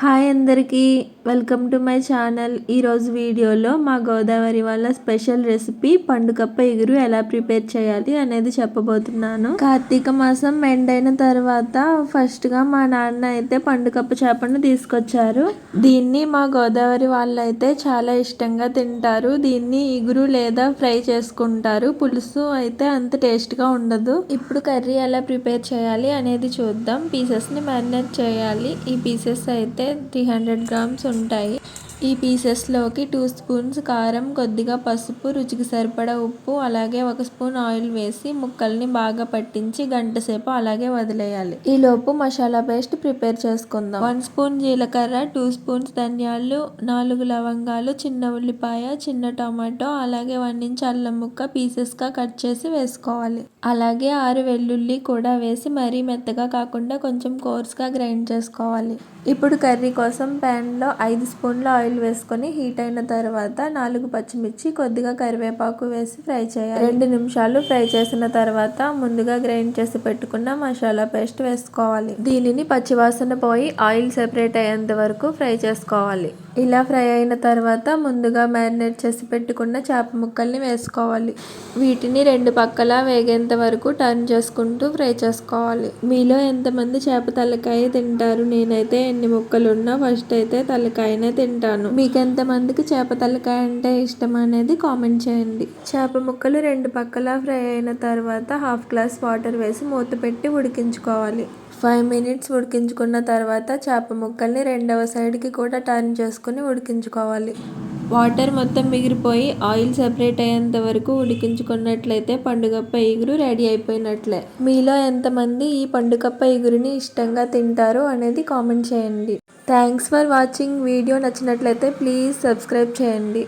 Hi అందరికీ welcome to my channel. ఈరోజు వీడియోలో మా గోదావరి వాళ్ళ స్పెషల్ రెసిపీ పండుకప్ప ఎగురు ఎలా ప్రిపేర్ చేయాలి అనేది చెప్పబోతున్నాను. కార్తీక మాసం ఎండ్ అయిన తర్వాత ఫస్ట్గా మా నాన్న అయితే పండుకప్ప చేపను తీసుకొచ్చారు. దీన్ని మా గోదావరి వాళ్ళు అయితే చాలా ఇష్టంగా తింటారు. దీన్ని ఇగురు లేదా ఫ్రై చేసుకుంటారు. పులుసు అయితే అంత టేస్ట్గా ఉండదు. ఇప్పుడు కర్రీ ఎలా ప్రిపేర్ చేయాలి అనేది చూద్దాం. పీసెస్ని మ్యారినేట్ చేయాలి. ఈ పీసెస్ అయితే త్రీ హండ్రెడ్ గ్రామ్స్ ఉంటాయి. ఈ పీసెస్లోకి టూ స్పూన్స్ కారం కొద్దిగా పసుపు రుచికి సరిపడా ఉప్పు అలాగే ఒక స్పూన్ ఆయిల్ వేసి ముక్కల్ని బాగా పట్టించి గంట సేపు అలాగే వదిలేయాలి. ఈ లోపు మసాలా పేస్ట్ ప్రిపేర్ చేసుకుందాం. వన్ స్పూన్ జీలకర్ర టూ స్పూన్స్ ధనియాలు నాలుగు లవంగాలు చిన్న ఉల్లిపాయ చిన్న టమాటో అలాగే వన్ ఇంచ్ అల్లం ముక్క పీసెస్గా కట్ చేసి వేసుకోవాలి. అలాగే ఆరు వెల్లుల్లి కూడా వేసి మరీ మెత్తగా కాకుండా కొంచెం కోర్స్గా గ్రైండ్ చేసుకోవాలి. ఇప్పుడు కర్రీ కోసం ప్యాన్లో ఐదు స్పూన్ల ఆయిల్ వేసుకొని హీట్ అయిన తర్వాత నాలుగు పచ్చిమిర్చి కొద్దిగా కరివేపాకు వేసి ఫ్రై చేయాలి. రెండు నిమిషాలు ఫ్రై చేసిన తర్వాత ముందుగా గ్రైండ్ చేసి పెట్టుకున్న మసాలా పేస్ట్ వేసుకోవాలి. దీనిని పచ్చివాసన పోయి ఆయిల్ సెపరేట్ అయ్యేంత వరకు ఫ్రై చేసుకోవాలి. ఇలా ఫ్రై అయిన తర్వాత ముందుగా మ్యారినేట్ చేసి పెట్టుకున్న చేప ముక్కల్ని వేసుకోవాలి. వీటిని రెండు పక్కల వేగేంత వరకు టర్న్ చేసుకుంటూ ఫ్రై చేసుకోవాలి. మీలో ఎంతమంది చేప తలకాయ తింటారు? నేనైతే ఎన్ని ముక్కలు ఉన్నా ఫస్ట్ అయితే తలకాయనే తింటాను. మీకు ఎంతమందికి చేప తలకాయ అంటే ఇష్టం అనేది కామెంట్ చేయండి. చేప ముక్కలు రెండు పక్కల ఫ్రై అయిన తర్వాత హాఫ్ గ్లాస్ వాటర్ వేసి మూత పెట్టి ఉడికించుకోవాలి. ఫైవ్ మినిట్స్ ఉడికించుకున్న తర్వాత చేప ముక్కల్ని రెండవ సైడ్కి కూడా టర్న్ చేసుకుని ఉడికించుకోవాలి. వాటర్ మొత్తం మిగిలిపోయి ఆయిల్ సెపరేట్ అయ్యేంత వరకు ఉడికించుకున్నట్లయితే పండుగప్ప ఇగురు రెడీ అయిపోయినట్లే. మీలో ఎంతమంది ఈ పండుగప్ప ఇగురిని ఇష్టంగా తింటారు అనేది కామెంట్ చేయండి. Thanks for watching. వీడియో నచ్చినట్లయితే ప్లీజ్ సబ్స్క్రైబ్ చేయండి.